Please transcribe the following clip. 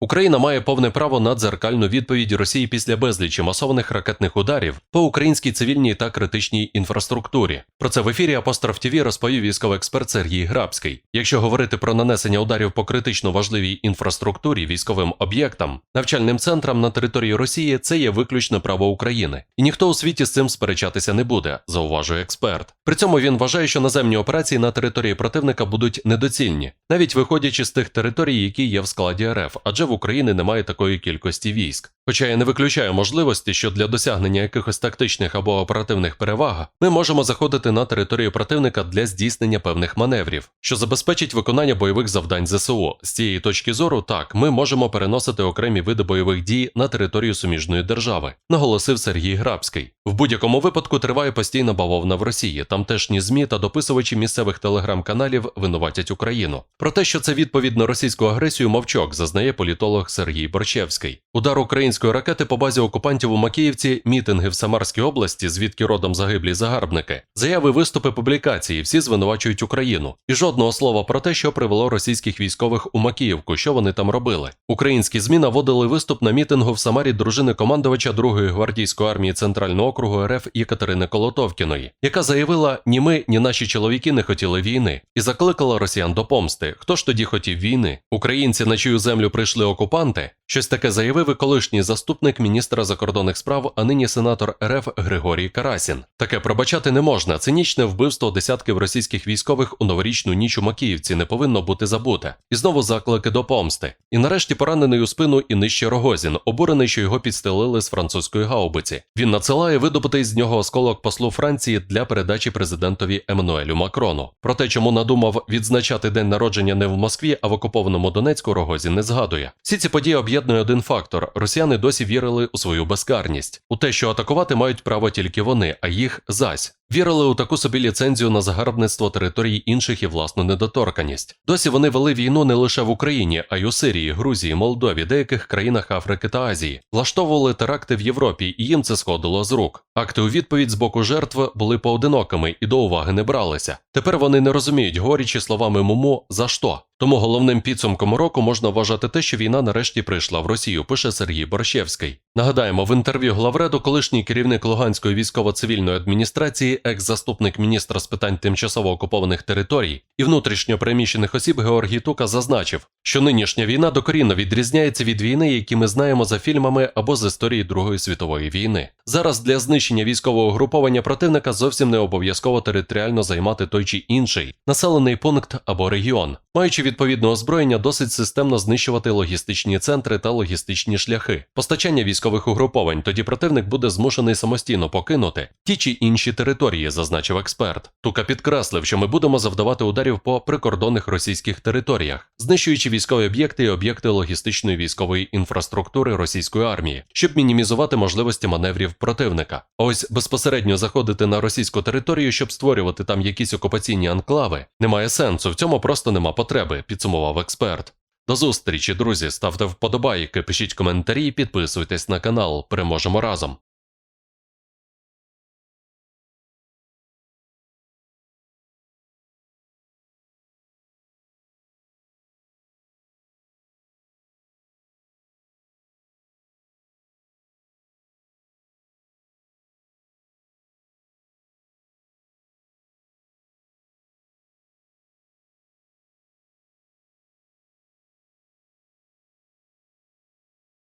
Україна має повне право на дзеркальну відповідь Росії після безлічі масованих ракетних ударів по українській цивільній та критичній інфраструктурі. Про це в ефірі Апостроф ТВ розповів військовий експерт Сергій Грабський. Якщо говорити про нанесення ударів по критично важливій інфраструктурі, військовим об'єктам, навчальним центрам на території Росії, це є виключне право України, і ніхто у світі з цим сперечатися не буде, зауважує експерт. При цьому він вважає, що наземні операції на території противника будуть недоцільні, навіть виходячи з тих територій, які є в складі РФ, адже в Україні немає такої кількості військ. Хоча я не виключаю можливості, що для досягнення якихось тактичних або оперативних переваг ми можемо заходити на територію противника для здійснення певних маневрів, що забезпечить виконання бойових завдань ЗСУ. З цієї точки зору, так, ми можемо переносити окремі види бойових дій на територію суміжної держави, наголосив Сергій Грабський. В будь-якому випадку триває постійна бавовна в Росії. Тамтешні ЗМІ та дописувачі місцевих телеграм-каналів винуватять Україну. Про те, що це відповідь на російську агресію, мовчок, зазнає політолог Сергій Борчевський. Удар української ракети по базі окупантів у Макіївці, мітинги в Самарській області, звідки родом загиблі загарбники, заяви, виступи, публікації. Всі звинувачують Україну. І жодного слова про те, що привело російських військових у Макіївку, що вони там робили. Українські ЗМІ наводили виступ на мітингу в Самарі дружини командувача 2-ї гвардійської армії Центрального округу РФ Єкатерини Колотовкіної, яка заявила: ні ми, ні наші чоловіки не хотіли війни, і закликала росіян до помсти. Хто ж тоді хотів війни? Українці на чию землю прийшли окупанти? Щось таке заявив і колишній заступник міністра закордонних справ, а нині сенатор РФ Григорій Карасін. Таке пробачати не можна. Цинічне вбивство десятків російських військових у новорічну ніч у Макіївці не повинно бути забуте. І знову заклики до помсти. І нарешті поранений у спину і нижче Рогозін, обурений, що його підстелили з французької гаубиці. Він надсилає видобутий з нього осколок послу Франції для передачі президентові Еммануелю Макрону. Про те, чому надумав відзначати день народження не в Москві, а в окупованому Донецьку Рогозін не згадує. Всі ці події об'єднує один фактор: росіяни досі вірили у свою безкарність, у те, що атакувати мають право тільки вони, а їх зась. Вірили у таку собі ліцензію на загарбництво територій інших і власну недоторканість. Досі вони вели війну не лише в Україні, а й у Сирії, Грузії, Молдові, деяких країнах Африки та Азії. Влаштовували теракти в Європі, і їм це сходило з рук. Акти у відповідь з боку жертв були поодинокими і до уваги не бралися. Тепер вони не розуміють, говорячи словами Муму, за що. Тому головним підсумком року можна вважати те, що війна нарешті прийшла в Росію, пише Сергій Борщевський. Нагадаємо, в інтерв'ю главреду колишній керівник Луганської військово-цивільної адміністрації, екс-заступник міністра з питань тимчасово окупованих територій і внутрішньо переміщених осіб Георгій Тука зазначив, що нинішня війна докорінно відрізняється від війни, які ми знаємо за фільмами або з історії Другої світової війни. Зараз для знищення військового груповання противника зовсім не обов'язково територіально займати той чи інший населений пункт або регіон. Маючи відповідне озброєння, досить системно знищувати логістичні центри та логістичні шляхи, постачання військових угруповань. Тоді противник буде змушений самостійно покинути ті чи інші території, зазначив експерт. Тука підкреслив, що ми будемо завдавати ударів по прикордонних російських територіях, знищуючи військові об'єкти і об'єкти логістичної військової інфраструктури російської армії, щоб мінімізувати можливості маневрів противника. Ось безпосередньо заходити на російську територію, щоб створювати там якісь окупаційні анклави, немає сенсу. В цьому просто нема потреби, підсумував експерт. До зустрічі, друзі. Ставте вподобайки, пишіть коментарі, підписуйтесь на канал. Переможемо разом.